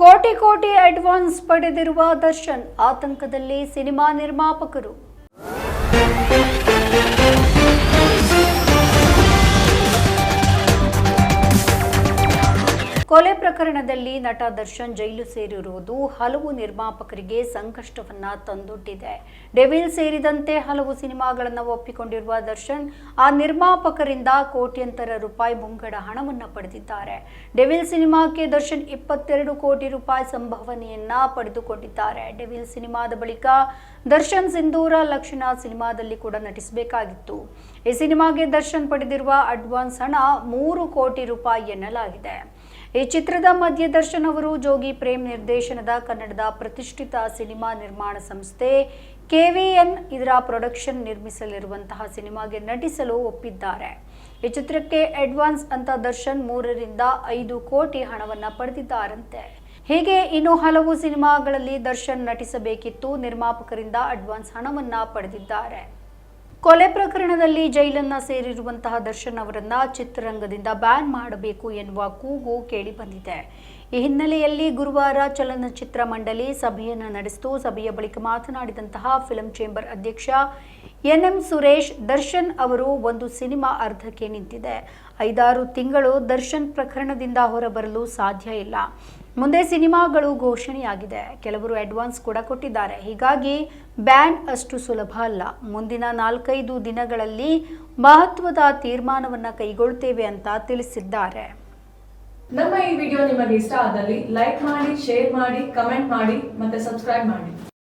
ಕೋಟಿ ಕೋಟಿ ಅಡ್ವಾನ್ಸ್ ಪಡೆದಿರುವ ದರ್ಶನ್ ಆತಂಕದಲ್ಲಿ ಸಿನಿಮಾ ನಿರ್ಮಾಪಕರು. ಕೊಲೆ ಪ್ರಕರಣದಲ್ಲಿ ನಟ ದರ್ಶನ್ ಜೈಲು ಸೇರಿರುವುದು ಹಲವು ನಿರ್ಮಾಪಕರಿಗೆ ಸಂಕಷ್ಟವನ್ನ ತಂದೊಡ್ಡಿದೆ. ಡೆವಿಲ್ ಸೇರಿದಂತೆ ಹಲವು ಸಿನಿಮಾಗಳನ್ನು ಒಪ್ಪಿಕೊಂಡಿರುವ ದರ್ಶನ್, ಆ ನಿರ್ಮಾಪಕರಿಂದ ಕೋಟ್ಯಂತರ ರೂಪಾಯಿ ಮುಂಗಡ ಹಣವನ್ನು ಪಡೆದಿದ್ದಾರೆ. ಡೆವಿಲ್ ಸಿನಿಮಾಕ್ಕೆ ದರ್ಶನ್ ಇಪ್ಪತ್ತೆರಡು ಕೋಟಿ ರೂಪಾಯಿ ಸಂಭಾವನೆಯನ್ನ ಪಡೆದುಕೊಂಡಿದ್ದಾರೆ. ಡೆವಿಲ್ ಸಿನಿಮಾದ ಬಳಿಕ ದರ್ಶನ್ ಸಿಂಧೂರ ಲಕ್ಷಣ ಸಿನಿಮಾದಲ್ಲಿ ಕೂಡ ನಟಿಸಬೇಕಾಗಿತ್ತು. ಈ ಸಿನಿಮಾಗೆ ದರ್ಶನ್ ಪಡೆದಿರುವ ಅಡ್ವಾನ್ಸ್ ಹಣ ಮೂರು ಕೋಟಿ ರೂಪಾಯಿ ಎನ್ನಲಾಗಿದೆ. ಈ ಚಿತ್ರದ ಮಧ್ಯೆ ದರ್ಶನ್ ಅವರು ಜೋಗಿ ಪ್ರೇಮ್ ನಿರ್ದೇಶನದ ಕನ್ನಡದ ಪ್ರತಿಷ್ಠಿತ ಸಿನಿಮಾ ನಿರ್ಮಾಣ ಸಂಸ್ಥೆ ಕೆವಿಎನ್ ಇದರ ಪ್ರೊಡಕ್ಷನ್ ನಿರ್ಮಿಸಲಿರುವಂತಹ ಸಿನಿಮಾಗೆ ನಟಿಸಲು ಒಪ್ಪಿದ್ದಾರೆ. ಈ ಚಿತ್ರಕ್ಕೆ ಅಡ್ವಾನ್ಸ್ ಅಂತ ದರ್ಶನ್ ಮೂರರಿಂದ ಐದು ಕೋಟಿ ಹಣವನ್ನ ಪಡೆದಿದ್ದಾರಂತೆ. ಹೀಗೆ ಇನ್ನು ಹಲವು ಸಿನಿಮಾಗಳಲ್ಲಿ ದರ್ಶನ್ ನಟಿಸಬೇಕಿತ್ತು. ನಿರ್ಮಾಪಕರಿಂದ ಅಡ್ವಾನ್ಸ್ ಹಣವನ್ನ ಪಡೆದಿದ್ದಾರೆ. ಕೊಲೆ ಪ್ರಕರಣದಲ್ಲಿ ಜೈಲನ್ನ ಸೇರಿರುವಂತಹ ದರ್ಶನ್ ಅವರನ್ನ ಚಿತ್ರರಂಗದಿಂದ ಬ್ಯಾನ್ ಮಾಡಬೇಕು ಎನ್ನುವ ಕೂಗು ಕೇಳಿಬಂದಿದೆ ಈ ಹಿನ್ನೆಲೆಯಲ್ಲಿ ಗುರುವಾರ ಚಲನಚಿತ್ರ ಮಂಡಳಿ ಸಭೆಯನ್ನು ನಡೆಸಿತು. ಸಭೆಯ ಬಳಿಕ ಮಾತನಾಡಿದಂತಹ ಫಿಲಂ ಚೇಂಬರ್ ಅಧ್ಯಕ್ಷ ಎನ್ ಎಂ ಸುರೇಶ್, ದರ್ಶನ್ ಅವರು ಒಂದು ಸಿನಿಮಾ ಅರ್ಧಕ್ಕೆ ನಿಂತಿದೆ. ಐದಾರು ತಿಂಗಳು ದರ್ಶನ್ ಪ್ರಕರಣದಿಂದ ಹೊರಬರಲು ಸಾಧ್ಯ ಇಲ್ಲ. ಮುಂದೆ ಸಿನಿಮಾಗಳು ಘೋಷಣೆಯಾಗಿದೆ. ಕೆಲವರು ಅಡ್ವಾನ್ಸ್ ಕೂಡ ಕೊಟ್ಟಿದ್ದಾರೆ. ಹೀಗಾಗಿ ಬ್ಯಾನ್ ಅಷ್ಟು ಸುಲಭ ಅಲ್ಲ. ಮುಂದಿನ ನಾಲ್ಕೈದು ದಿನಗಳಲ್ಲಿ ಮಹತ್ವದ ತೀರ್ಮಾನವನ್ನು ಕೈಗೊಳ್ತೇವೆ ಅಂತ ತಿಳಿಸಿದ್ದಾರೆ. ನಮ್ಮ ಈ ವಿಡಿಯೋ ನಿಮಗೆ ಇಷ್ಟ ಆದಲ್ಲಿ ಲೈಕ್ ಮಾಡಿ ಶೇರ್ ಮಾಡಿ ಕಮೆಂಟ್ ಮಾಡಿ, ಮತ್ತೆ ಸಬ್ಸ್ಕ್ರೈಬ್ ಮಾಡಿ.